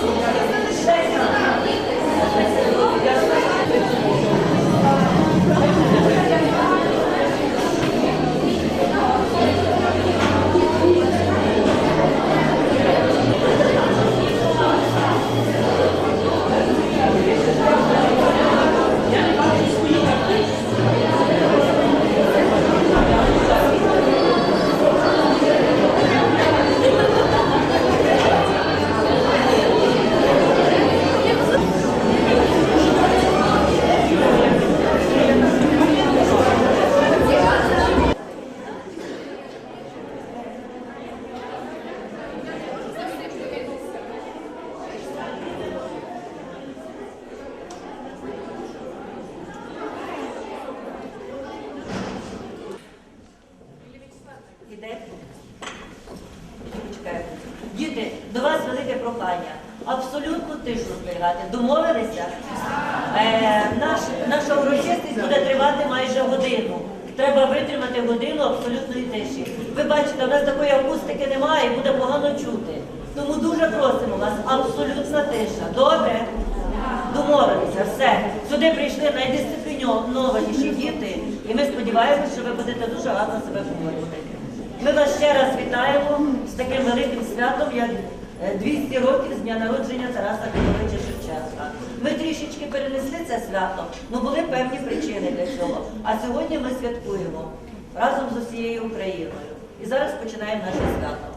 Дякую. Годину. Треба витримати годину абсолютної тиші. Ви бачите, у нас такої акустики немає буде погано чути. Тому дуже просимо вас, абсолютна тиша. Добре? Домовилися, все. Сюди прийшли найдисциплінованіші діти, і ми сподіваємося, що ви будете дуже гарно себе поводити. Ми вас ще раз вітаємо з таким великим святом, як е, 200 років з дня народження Тараса Григоровича Шевченка. Трішечки перенесли це свято, але були певні причини для цього. А сьогодні ми святкуємо разом з усією Україною. І зараз починаємо наше свято.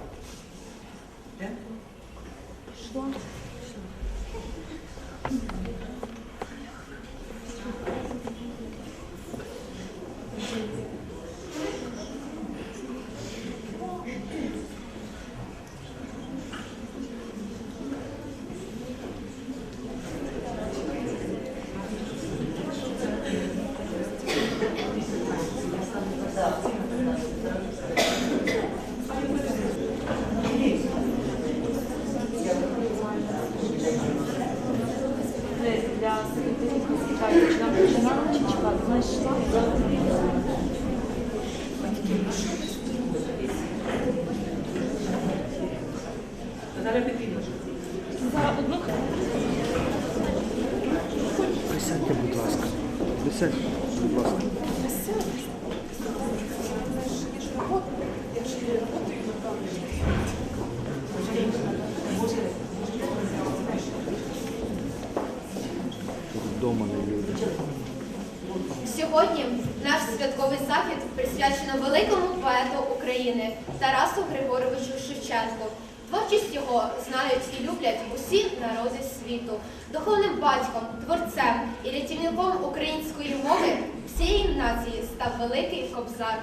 Вдома люди. Сьогодні наш святковий захід присвячено великому поету України Тарасу Григоровичу Шевченку. Творчість його знають і люблять усі народи світу. Духовним батьком, творцем і рятівником української мови всієї нації став великий кобзар.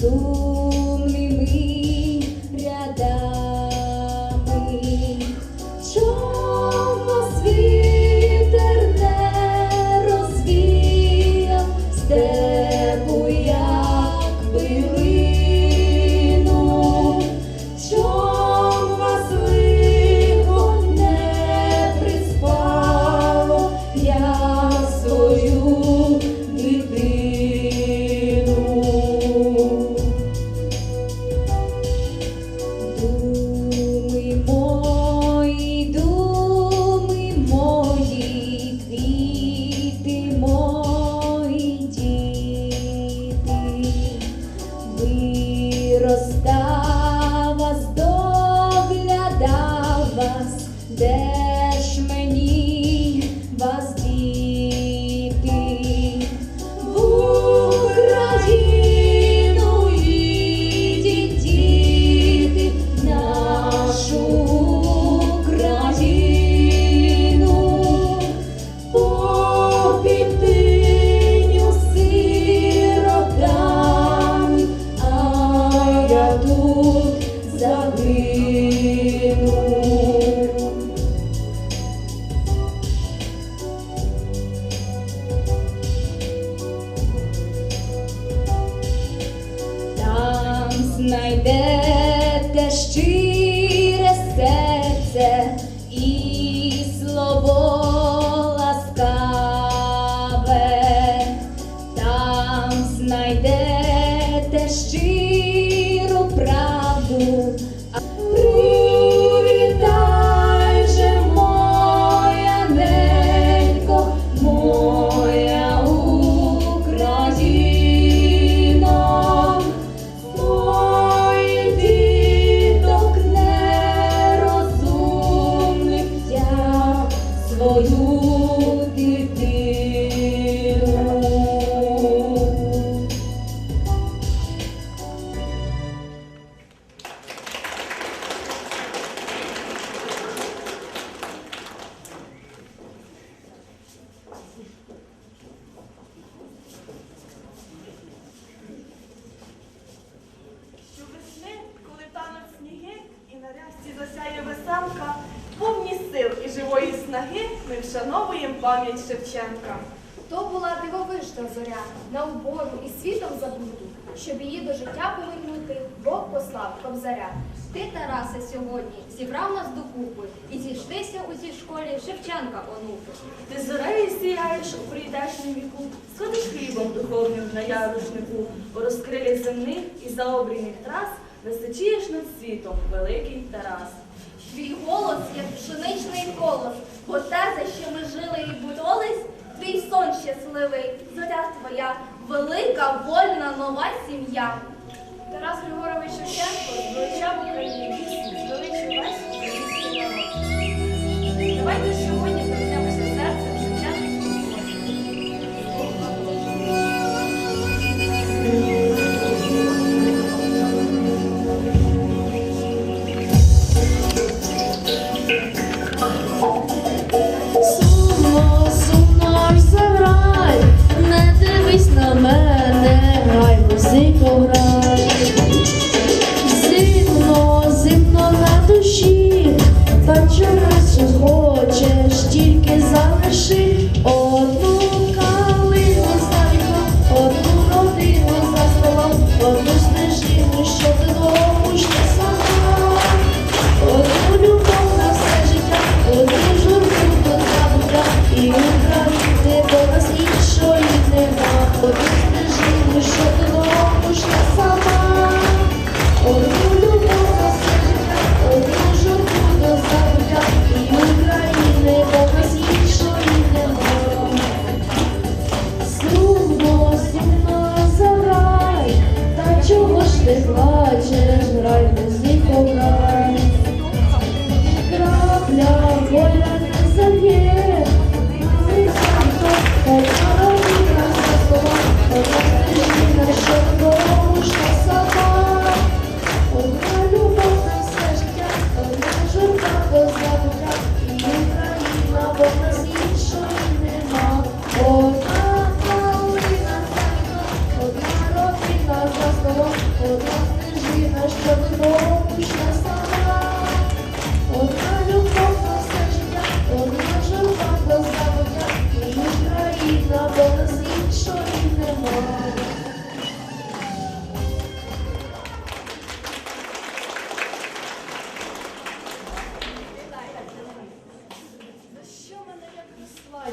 So свою Шевченка. То була дивовижна зоря, на убору і світом забуту, щоб її до життя повернути, Бог послав кобзаря. Ти, Тарасе, сьогодні зібрав нас докупи і зійшлися у цій школі Шевченка онуки. Ти зорею сіяєш у прийдешньому віку, сходиш хлібом духовним на ярушнику, у розкрилі земних і заобрійних трас височієш над світом великий Тарас. Твій голос, як пшеничний колос, бо те, за що ми жили і боролись, твій сон щасливий, зоря твоя, велика, вольна, нова сім'я. Тарас Григорович Шевченко звеличав Україні вісім, звеличив весь український народ. Давайте Sing around.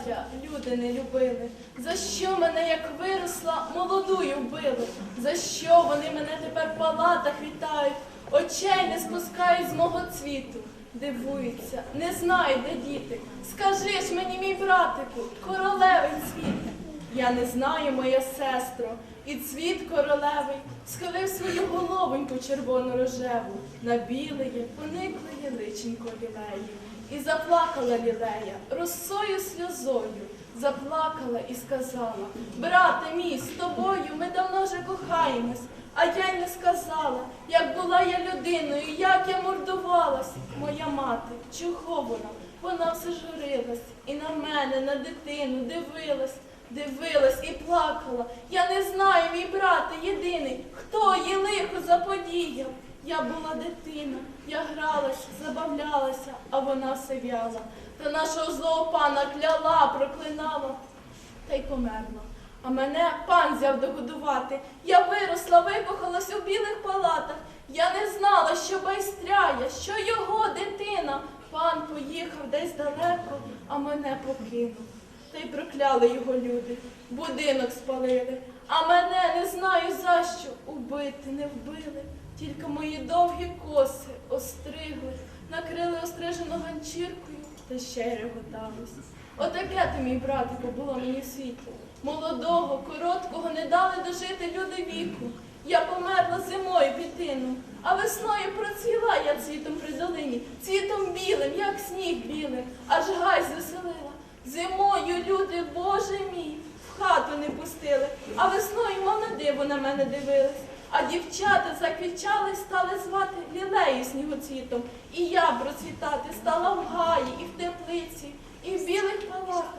Я, люди не любили? За що мене як виросла, молодую вбили? За що вони мене тепер в палатах вітають, очей не спускають з мого цвіту? Дивуються, не знають, де діти. Скажи ж мені, мій братику, королевий цвіт. Я не знаю, моя сестро, і цвіт королевий схилив свою головоньку червоно-рожеву на білеє, пониклеє личенько лілеї. І заплакала лілея росою сльозою, заплакала і сказала, брате мій, з тобою ми давно вже кохаємось, а я й не сказала, як була я людиною, як я мордувалась. Моя мати, чого вона? Вона все журилась і на мене, на дитину дивилась. Дивилась і плакала. Я не знаю, мій брате єдиний, хто їй лихо заподіяв. Я була дитина, я гралась, забавлялася, а вона все в'яла. Та нашого злого пана кляла, проклинала та й померла. А мене пан взяв догодувати. Я виросла, викохалась у білих палатах. Я не знала, що байстряє, що його дитина. Пан поїхав десь далеко, а мене покинув. Та й прокляли його люди, будинок спалили, а мене не знаю за що убити не вбили. Тільки мої довгі коси остригли, накрили острижену ганчіркою та ще й реготались. Отаке ти, мій братику, було мені в світі. Молодого, короткого не дали дожити люди віку. Я померла зимою пітину, а весною процвіла я цвітом при долині, цвітом білим, як сніг білим, аж гай звеселила. Зимою люди, Боже мій, в хату не пустили, а весною мов на диво на мене дивились. А дівчата заквічали, стали звати лілею снігоцвітом. І я процвітати стала в гаї, і в теплиці, і в білих палатах.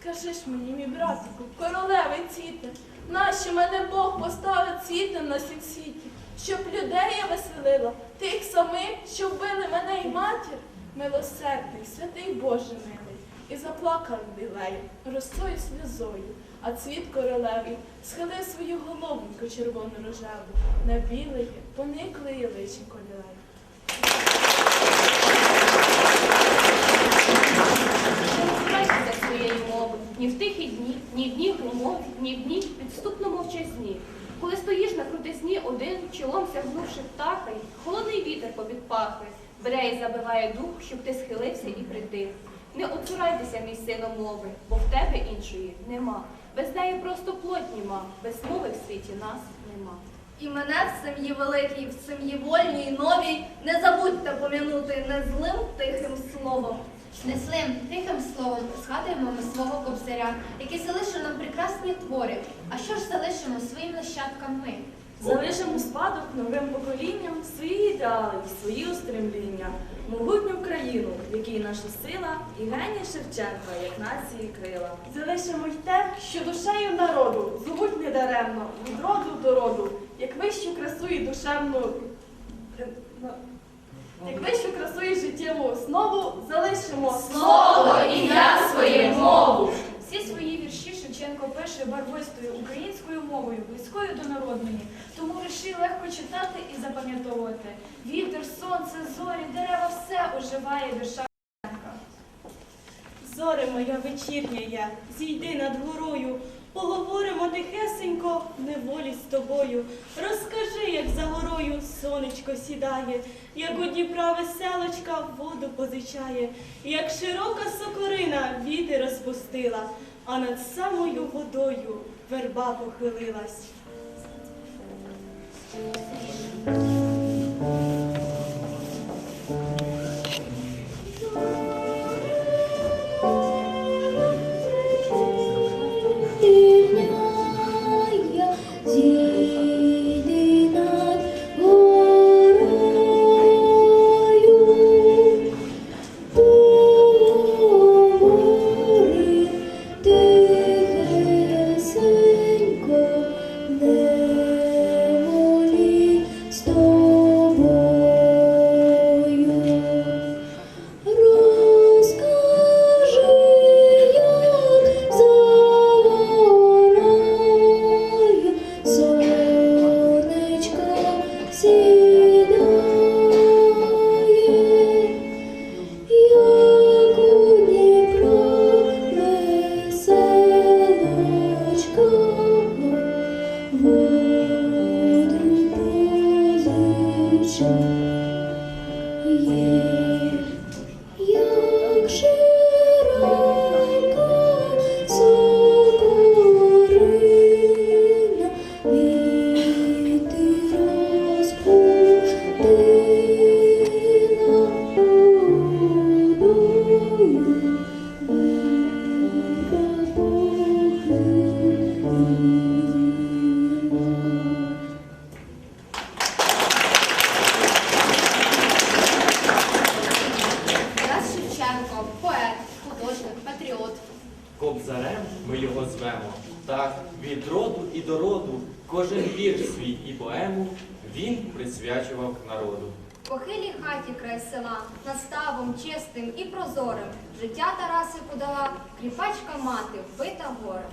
Скажи ж мені, мій братику, королевий цвіте, нащо мене Бог поставив цвітом на сім світі, щоб людей я веселила, тих самих, що вбили мене і матір, милосердний, святий Боже милий. і заплакав білей, росою сльозою, а цвіт королевий схилив свою головоньку червону рожеву, на білеє, личенько. Не називайтеся своєї мови ні в тихі дні, ні в дні громові, ні в дні підступно мовчазні. Коли стоїш на крутизні один, чолом сягнувши птахи, холодний вітер побід пахви, бере і забиває дух, щоб ти схилився і притих. Не оцурайтеся, мій сино мови, бо в тебе іншої нема. Без неї просто плоть німа, без мови в світі нас нема. І мене в сім'ї великій, в сім'ї вольній, новій, не забудьте пом'янути не злим тихим словом. Не злим, тихим словом згадуємо ми свого кобзаря, який залишив нам прекрасні твори. А що ж залишимо своїм нащадкам ми? Залишимо спадок новим поколінням свої ідеали, свої устремління, могутню Україну, в якій наша сила і геній Шевченка, як нації крила. Залишимо й те, що душею народу зовуть недаремно, від роду до роду, як вищу красу і душевну. на- Як вищу красу і життєву основу залишимо Слово, ім'я, своє, мову. Всі свої вірші Шевченко пише барвистою українською мовою, близькою до народної. Тому вірші легко читати і запам'ятовувати. Вітер, сонце, зорі, дерева все оживає Шевченка. Зоре моя вечірня я, зійди над горою, поговоримо тихесенько в неволі з тобою. Розкажи, як за горою сонечко сідає, як у Дніпра веселочка воду позичає, як широка сокорина віти розпустила, а над самою водою верба похилилась. Кожен вірш свій і поему він присвячував народу. Похилій хаті край села, наставом чистим і прозорим. Життя Тараси подала кріпачка мати, вбита горем.